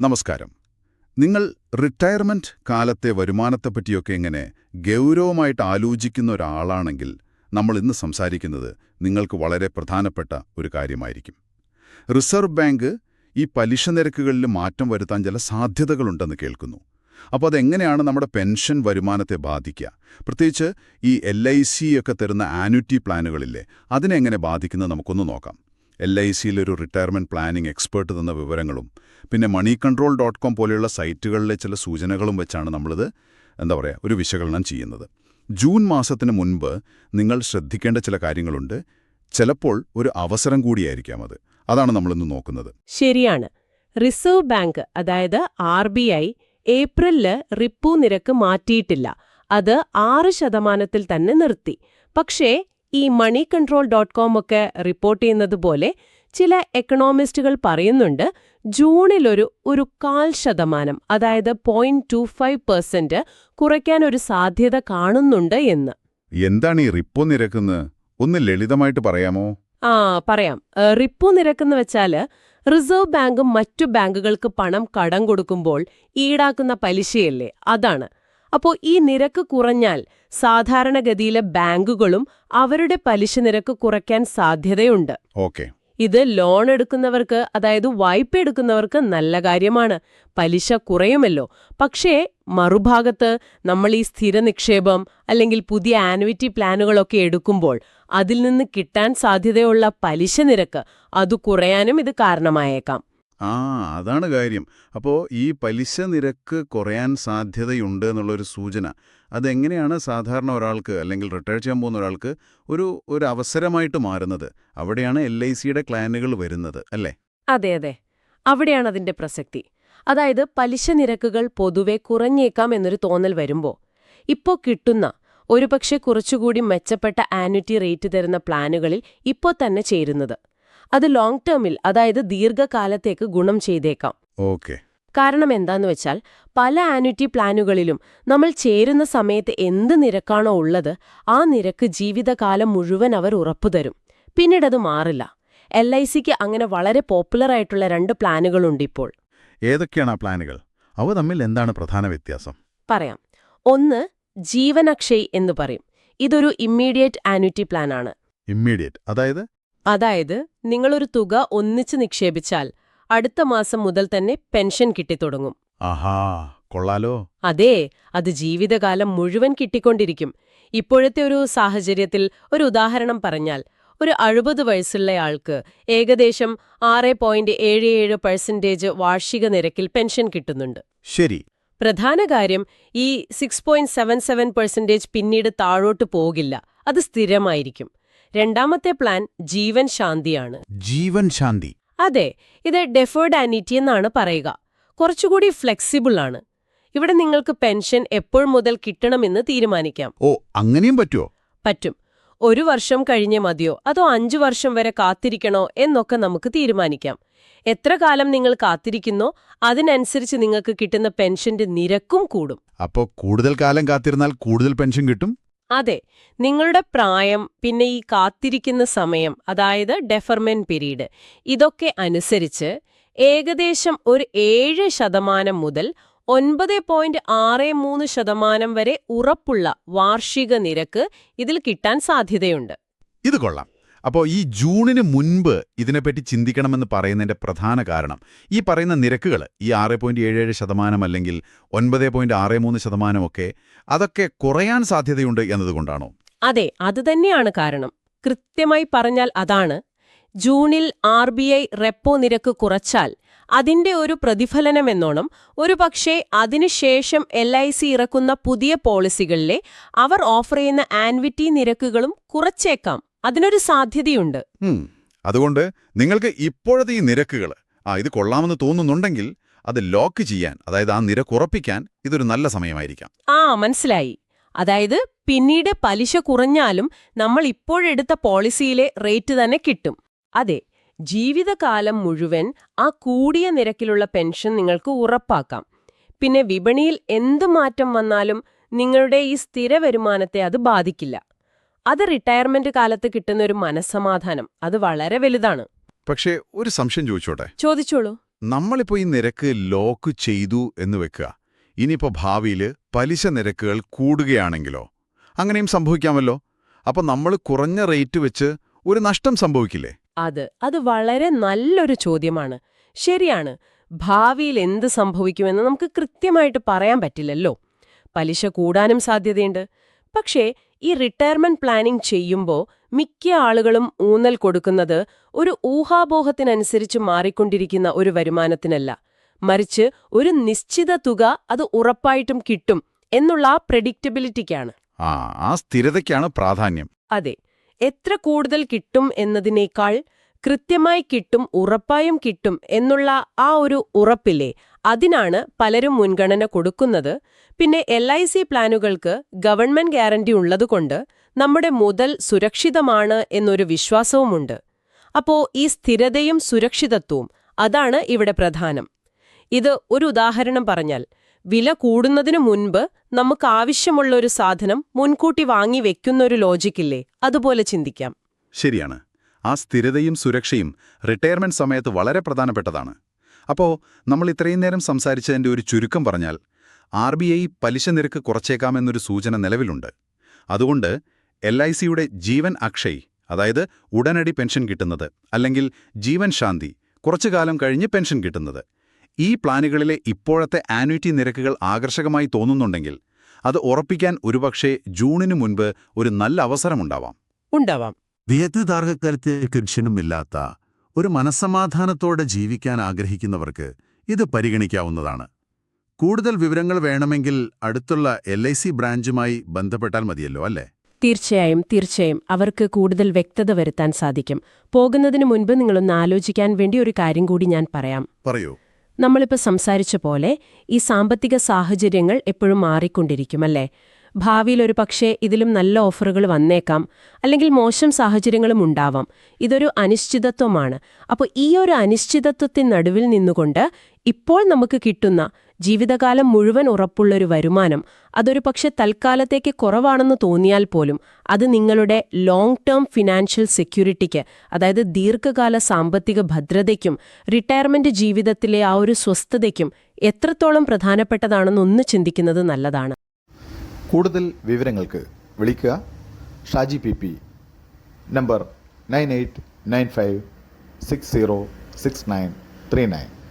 നമസ്കാരം. നിങ്ങൾ റിട്ടയർമെന്റ് കാലത്തെ വരുമാനത്തെപ്പറ്റിയൊക്കെ എങ്ങനെ ഗൗരവമായിട്ട് ആലോചിക്കുന്ന ഒരാളാണെങ്കിൽ നമ്മൾ ഇന്ന് സംസാരിക്കുന്നത് നിങ്ങൾക്ക് വളരെ പ്രധാനപ്പെട്ട ഒരു കാര്യമായിരിക്കും. റിസർവ് ബാങ്ക് ഈ പലിശ നിരക്കുകളിൽ മാറ്റം വരുത്താൻ ചില സാധ്യതകളുണ്ടെന്ന് കേൾക്കുന്നു. അപ്പോൾ അതെങ്ങനെയാണ് നമ്മുടെ പെൻഷൻ വരുമാനത്തെ ബാധിക്കുക? പ്രത്യേകിച്ച് ഈ എൽ ഐ സി ഒക്കെ തരുന്ന ആനുറ്റി പ്ലാനുകളില്ലേ അതിനെങ്ങനെ ബാധിക്കുന്നത് നമുക്കൊന്ന് നോക്കാം. എൽ ഐ സിയിലൊരു റിട്ടയർമെന്റ് പ്ലാനിംഗ് എക്സ്പേർട്ട് തന്ന വിവരങ്ങളും പിന്നെ മണി കൺട്രോൾ ഡോട്ട് കോം പോലെയുള്ള സൈറ്റുകളിലെ ചില സൂചനകളും വെച്ചാണ് നമ്മളിത് എന്താ പറയുക ഒരു വിശകലനം ചെയ്യുന്നത്. ജൂൺ മാസത്തിന് മുൻപ് നിങ്ങൾ ശ്രദ്ധിക്കേണ്ട ചില കാര്യങ്ങളുണ്ട്. ചിലപ്പോൾ ഒരു അവസരം കൂടിയായിരിക്കാം അത്. അതാണ് നമ്മളിന്ന് നോക്കുന്നത്. ശരിയാണ്. റിസർവ് ബാങ്ക് അതായത് ആർ ബി ഐ ഏപ്രിലിൽ റിപ്പു നിരക്ക് മാറ്റിയിട്ടില്ല. അത് ആറ് ശതമാനത്തിൽ തന്നെ നിർത്തി. പക്ഷേ ഈ മണി കൺട്രോൾ ഡോട്ട് കോം ഒക്കെ റിപ്പോർട്ട് ചെയ്യുന്നത് പോലെ ചില എക്കണോമിസ്റ്റുകൾ പറയുന്നുണ്ട് ജൂണിലൊരു ഒരു കാൽ ശതമാനം അതായത് പോയിന്റ് ടു ഫൈവ് പെർസെന്റ് കുറയ്ക്കാൻ ഒരു സാധ്യത കാണുന്നുണ്ട് എന്ന്. എന്താണ് ഈ റിപ്പോ നിരക്കെന്ന്? ഒന്ന് ലളിതമായിട്ട് പറയാമോ? ആ പറയാം. റിപ്പോ നിരക്കെന്ന് വെച്ചാൽ റിസർവ് ബാങ്കും മറ്റു ബാങ്കുകൾക്ക് പണം കടം കൊടുക്കുമ്പോൾ ഈടാക്കുന്ന പലിശയല്ലേ? അതാണ്. അപ്പോ ഈ നിരക്ക് കുറഞ്ഞാൽ സാധാരണഗതിയിലെ ബാങ്കുകളും അവരുടെ പലിശ നിരക്ക് കുറയ്ക്കാൻ സാധ്യതയുണ്ട്. ഓക്കെ. ഇത് ലോൺ എടുക്കുന്നവർക്ക് അതായത് വായ്പ എടുക്കുന്നവർക്ക് നല്ല കാര്യമാണ്. പലിശ കുറയുമല്ലോ. പക്ഷേ മറുഭാഗത്ത് നമ്മൾ ഈ സ്ഥിര നിക്ഷേപം അല്ലെങ്കിൽ പുതിയ ആനുവിറ്റി പ്ലാനുകളൊക്കെ എടുക്കുമ്പോൾ അതിൽ നിന്ന് കിട്ടാൻ സാധ്യതയുള്ള പലിശ നിരക്ക് അത് കുറയാനും ഇത് കാരണമായേക്കാം. ആ അതാണ് കാര്യം. അപ്പോൾ ഈ പലിശ നിരക്ക് കുറയാൻ സാധ്യതയുണ്ട് എന്നുള്ളൊരു സൂചന. അതെങ്ങനെയാണ് സാധാരണ ഒരാൾക്ക് അല്ലെങ്കിൽ റിട്ടയർ ചെയ്യാൻ പോകുന്ന ഒരാൾക്ക് ഒരു ഒരു അവസരമായിട്ട് മാറുന്നത്? അവിടെയാണ് എൽ ഐ സിയുടെ ക്ലാനുകൾ വരുന്നത് അല്ലേ? അതെ അതെ. അവിടെയാണ് അതിന്റെ പ്രസക്തി. അതായത് പലിശ നിരക്കുകൾ പൊതുവെ കുറഞ്ഞേക്കാം എന്നൊരു തോന്നൽ വരുമ്പോൾ ഇപ്പോൾ കിട്ടുന്ന ഒരുപക്ഷെ കുറച്ചുകൂടി മെച്ചപ്പെട്ട ആന്വിറ്റി റേറ്റ് തരുന്ന പ്ലാനുകളിൽ ഇപ്പോൾ തന്നെ ചേരുന്നത്. അത് ലോങ് ടേമിൽ അതായത് ദീർഘകാലത്തേക്ക് ഗുണം ചെയ്തേക്കാം. ഓക്കെ. കാരണം എന്താന്ന് വെച്ചാൽ പല ആനുറ്റി പ്ലാനുകളിലും നമ്മൾ ചേരുന്ന സമയത്ത് എന്ത് നിരക്കാണോ ഉള്ളത് ആ നിരക്ക് ജീവിതകാലം മുഴുവൻ അവർ ഉറപ്പുതരും പിന്നീടത് മാറില്ല. എൽ ഐ സിക്ക് അങ്ങനെ വളരെ പോപ്പുലർ ആയിട്ടുള്ള രണ്ട് പ്ലാനുകളുണ്ട് ഇപ്പോൾ. ഏതൊക്കെയാണ് ആ പ്ലാനുകൾ? അവ തമ്മിൽ എന്താണ് പ്രധാന വ്യത്യാസം? പറയാം. ഒന്ന് ജീവനക്ഷയ് എന്ന് പറയും. ഇതൊരു ഇമ്മീഡിയറ്റ് ആനുറ്റി പ്ലാനാണ് ഇമ്മീഡിയറ്റ് അതായത് അതായത് നിങ്ങളൊരു തുക ഒന്നിച്ച് നിക്ഷേപിച്ചാൽ അടുത്ത മാസം മുതൽ തന്നെ പെൻഷൻ കിട്ടിത്തുടങ്ങും. ആഹാ കൊള്ളാലോ. അതെ അത് ജീവിതകാലം മുഴുവൻ കിട്ടിക്കൊണ്ടിരിക്കും. ഇപ്പോഴത്തെ ഒരു സാഹചര്യത്തിൽ ഒരു ഉദാഹരണം പറഞ്ഞാൽ ഒരു അഴുപത് വയസ്സുള്ളയാൾക്ക് ഏകദേശം ആറ് പോയിന്റ് ഏഴ് ഏഴ് പെർസെന്റേജ് വാർഷിക നിരക്കിൽ പെൻഷൻ കിട്ടുന്നുണ്ട്. ശരി. പ്രധാന കാര്യം ഈ six point seven seven percentage പിന്നീട് താഴോട്ട് പോകില്ല. അത് സ്ഥിരമായിരിക്കും. രണ്ടാമത്തെ പ്ലാൻ ജീവൻ ശാന്തിയാണ്. ജീവൻ ശാന്തി. അതെ ഇത് ഡെഫേർഡ് ആനിറ്റി എന്നാണ് പറയുക. കുറച്ചുകൂടി ഫ്ലെക്സിബിൾ ആണ്. ഇവിടെ നിങ്ങൾക്ക് പെൻഷൻ എപ്പോൾ മുതൽ കിട്ടണമെന്ന് തീരുമാനിക്കാം. ഓ അങ്ങനെയും പറ്റുമോ പറ്റും. ഒരു വർഷം കഴിഞ്ഞേ മതിയോ? അതോ അഞ്ചു വർഷം വരെ കാത്തിരിക്കണോ എന്നൊക്കെ നമുക്ക് തീരുമാനിക്കാം. എത്ര കാലം നിങ്ങൾ കാത്തിരിക്കുന്നോ അതിനനുസരിച്ച് നിങ്ങൾക്ക് കിട്ടുന്ന പെൻഷന്റെ നിരക്കും കൂടും. അപ്പോ കൂടുതൽ കാലം കാത്തിരുന്നാൽ കൂടുതൽ പെൻഷൻ കിട്ടും? അതെ നിങ്ങളുടെ പ്രായം പിന്നെ ഈ കാത്തിരിക്കുന്ന സമയം അതായത് ഡെഫർമെന്റ് പീരീഡ് ഇതൊക്കെ അനുസരിച്ച് ഏകദേശം ഒരു ഏഴ് ശതമാനം മുതൽ ഒൻപത് പോയിന്റ് ആറ് മൂന്ന് ശതമാനം വരെ ഉറപ്പുള്ള വാർഷിക നിരക്ക് ഇതിൽ കിട്ടാൻ സാധ്യതയുണ്ട്. ഇത് കൊള്ളാം. അപ്പോൾ ഈ ജൂണിന് മുൻപ് ഇതിനെപ്പറ്റി ചിന്തിക്കണമെന്ന് പറയുന്നതിന്റെ പ്രധാന കാരണം ഈ പറയുന്ന നിരക്കുകൾ ഈ ആറ് പോയിന്റ് ഏഴ് ഏഴ് ശതമാനം അല്ലെങ്കിൽ ഒൻപത് പോയിന്റ് ആറ് മൂന്ന് ശതമാനമൊക്കെ അതൊക്കെ കുറയാൻ സാധ്യതയുണ്ട് എന്നതുകൊണ്ടാണോ? അതെ അത് തന്നെയാണ് കാരണം. കൃത്യമായി പറഞ്ഞാൽ അതാണ്. ജൂണിൽ ആർ ബി ഐ റെപ്പോ നിരക്ക് കുറച്ചാൽ അതിന്റെ ഒരു പ്രതിഫലനമെന്നോണം ഒരു പക്ഷേ അതിനുശേഷം എൽ ഐ സി ഇറക്കുന്ന പുതിയ പോളിസികളിലെ അവർ ഓഫർ ചെയ്യുന്ന ആൻവിറ്റി നിരക്കുകളും കുറച്ചേക്കാം. അതിനൊരു സാധ്യതയുണ്ട്. അതുകൊണ്ട് നിങ്ങൾക്ക് ഇപ്പോഴത്തെ ഈ നിരക്കുകൾ ആ ഇത് കൊള്ളാമെന്ന് തോന്നുന്നുണ്ടെങ്കിൽ അത് ലോക്ക് ചെയ്യാൻ അതായത് ആ നിരക്ക് ഉറപ്പിക്കാൻ ഇതൊരു നല്ല സമയമായിരിക്കാം. ആ മനസ്സിലായി. അതായത് പിന്നീട് പലിശ കുറഞ്ഞാലും നമ്മൾ ഇപ്പോഴെടുത്ത പോളിസിയിലെ റേറ്റ് തന്നെ കിട്ടും. അതെ ജീവിതകാലം മുഴുവൻ ആ കൂടിയ നിരക്കിലുള്ള പെൻഷൻ നിങ്ങൾക്ക് ഉറപ്പാക്കാം. പിന്നെ വിപണിയിൽ എന്ത് മാറ്റം വന്നാലും നിങ്ങളുടെ ഈ സ്ഥിര വരുമാനത്തെ അത് ബാധിക്കില്ല. അത് റിട്ടയർമെന്റ് കാലത്ത് കിട്ടുന്ന ഒരു മനസ്സമാധാനം അത് വളരെ വലുതാണ്. പക്ഷേ ഒരു സംശയം ചോദിച്ചോട്ടെ? ചോദിച്ചോളൂ. നമ്മളിപ്പോ ഈ നിരക്ക് ലോക്ക് ചെയ്തു എന്ന് വെക്കുക. ഇനിയിപ്പോ ഭാവിയിൽ പലിശ നിരക്കുകൾ കൂടുകയാണെങ്കിലോ അങ്ങനെയും സംഭവിക്കാമല്ലോ. അപ്പൊ നമ്മൾ കുറഞ്ഞ റേറ്റ് വെച്ച് ഒരു നഷ്ടം സംഭവിക്കില്ലേ? അത് അത് വളരെ നല്ലൊരു ചോദ്യമാണ്. ശരിയാണ്. ഭാവിയിൽ എന്ത് സംഭവിക്കുമെന്ന് നമുക്ക് കൃത്യമായിട്ട് പറയാൻ പറ്റില്ലല്ലോ. പലിശ കൂടാനും സാധ്യതയുണ്ട്. പക്ഷേ ഈ റിട്ടയർമെന്റ് പ്ലാനിംഗ് ചെയ്യുമ്പോൾ മിക്ക ആളുകളും ഊന്നൽ കൊടുക്കുന്നത് ഒരു ഊഹാപോഹത്തിനനുസരിച്ച് മാറിക്കൊണ്ടിരിക്കുന്ന ഒരു വരുമാനത്തിനല്ല. മറിച്ച് ഒരു നിശ്ചിത തുക അത് ഉറപ്പായിട്ടും കിട്ടും എന്നുള്ള ആ പ്രഡിക്റ്റബിലിറ്റിക്കാണ് ആ ആ സ്ഥിരതയ്ക്കാണ് പ്രാധാന്യം. അതെ എത്ര കൂടുതൽ കിട്ടും എന്നതിനേക്കാൾ കൃത്യമായി കിട്ടും ഉറപ്പായും കിട്ടും എന്നുള്ള ആ ഒരു ഉറപ്പില്ലേ അതിനാണ് പലരും മുൻഗണന കൊടുക്കുന്നത്. പിന്നെ എൽ ഐ സി പ്ലാനുകൾക്ക് ഗവൺമെന്റ് ഗ്യാരണ്ടി ഉള്ളതുകൊണ്ട് നമ്മുടെ മുതൽ സുരക്ഷിതമാണ് എന്നൊരു വിശ്വാസവുമുണ്ട്. അപ്പോ ഈ സ്ഥിരതയും സുരക്ഷിതത്വവും അതാണ് ഇവിടെ പ്രധാനം. ഇത് ഒരു ഉദാഹരണം പറഞ്ഞാൽ വില കൂടുന്നതിനു മുൻപ് നമുക്ക് ആവശ്യമുള്ള ഒരു സാധനം മുൻകൂട്ടി വാങ്ങി വെക്കുന്ന വെക്കുന്നൊരു ലോജിക്കില്ലേ അതുപോലെ ചിന്തിക്കാം. ശരിയാണ്. ആ സ്ഥിരതയും സുരക്ഷയും റിട്ടയർമെന്റ് സമയത്ത് വളരെ പ്രധാനപ്പെട്ടതാണ്. അപ്പോൾ നമ്മൾ ഇത്രയും നേരം സംസാരിച്ചതിന്റെ ഒരു ചുരുക്കം പറഞ്ഞാൽ ആർ ബി ഐ പലിശ നിരക്ക് കുറച്ചേക്കാമെന്നൊരു സൂചന നിലവിലുണ്ട്. അതുകൊണ്ട് എൽ ഐ സിയുടെ ജീവൻ അക്ഷയ് അതായത് ഉടനടി പെൻഷൻ കിട്ടുന്നത് അല്ലെങ്കിൽ ജീവൻ ശാന്തി കുറച്ചു കാലം കഴിഞ്ഞ് പെൻഷൻ കിട്ടുന്നത്. ഈ പ്ലാനുകളിലെ ഇപ്പോഴത്തെ ആന്വിറ്റി നിരക്കുകൾ ആകർഷകമായി തോന്നുന്നുണ്ടെങ്കിൽ അത് ഉറപ്പിക്കാൻ ഒരുപക്ഷെ ജൂണിന് മുൻപ് ഒരു നല്ല അവസരമുണ്ടാവാം ഉണ്ടാവാം. ദീർഘകാലത്തിൽ പെൻഷനുമില്ലാത്ത ഒരു മനസ്സമാധാനത്തോടെ ജീവിക്കാൻ ആഗ്രഹിക്കുന്നവർക്ക് ഇത് പരിഗണിക്കാവുന്നതാണ്. കൂടുതൽ വിവരങ്ങൾ വേണമെങ്കിൽ അടുത്തുള്ള എൽ ഐ സി ബ്രാഞ്ചുമായി ബന്ധപ്പെട്ടാൽ മതിയല്ലോ അല്ലേ? തീർച്ചയായും തീർച്ചയായും. അവർക്ക് കൂടുതൽ വ്യക്തത വരുത്താൻ സാധിക്കും. പോകുന്നതിന് മുൻപ് നിങ്ങളൊന്ന് ആലോചിക്കാൻ വേണ്ടി ഒരു കാര്യം കൂടി ഞാൻ പറയാം. പറയൂ. നമ്മളിപ്പോൾ സംസാരിച്ച പോലെ ഈ സാമ്പത്തിക സാഹചര്യങ്ങൾ എപ്പോഴും മാറിക്കൊണ്ടിരിക്കും അല്ലേ? ഭാവിയിൽ ഒരു പക്ഷേ ഇതിലും നല്ല ഓഫറുകൾ വന്നേക്കാം. അല്ലെങ്കിൽ മോശം സാഹചര്യങ്ങളും ഉണ്ടാവാം. ഇതൊരു അനിശ്ചിതത്വമാണ്. അപ്പോൾ ഈ ഒരു അനിശ്ചിതത്വത്തിനടുവിൽ നിന്നുകൊണ്ട് ഇപ്പോൾ നമുക്ക് കിട്ടുന്ന ജീവിതകാലം മുഴുവൻ ഉറപ്പുള്ളൊരു വരുമാനം അതൊരു പക്ഷെ തൽക്കാലത്തേക്ക് കുറവാണെന്ന് തോന്നിയാൽ പോലും അത് നിങ്ങളുടെ ലോങ് ടേം ഫിനാൻഷ്യൽ സെക്യൂരിറ്റിക്ക് അതായത് ദീർഘകാല സാമ്പത്തിക ഭദ്രതയ്ക്കും റിട്ടയർമെന്റ് ജീവിതത്തിലെ ആ ഒരു സ്വസ്ഥതയ്ക്കും എത്രത്തോളം പ്രധാനപ്പെട്ടതാണെന്നൊന്ന് ചിന്തിക്കുന്നത് നല്ലതാണ്. കൂടുതൽ വിവരങ്ങൾക്ക് വിളിക്കുക. Shaji P P. Number nine eight nine five six zero six nine three nine.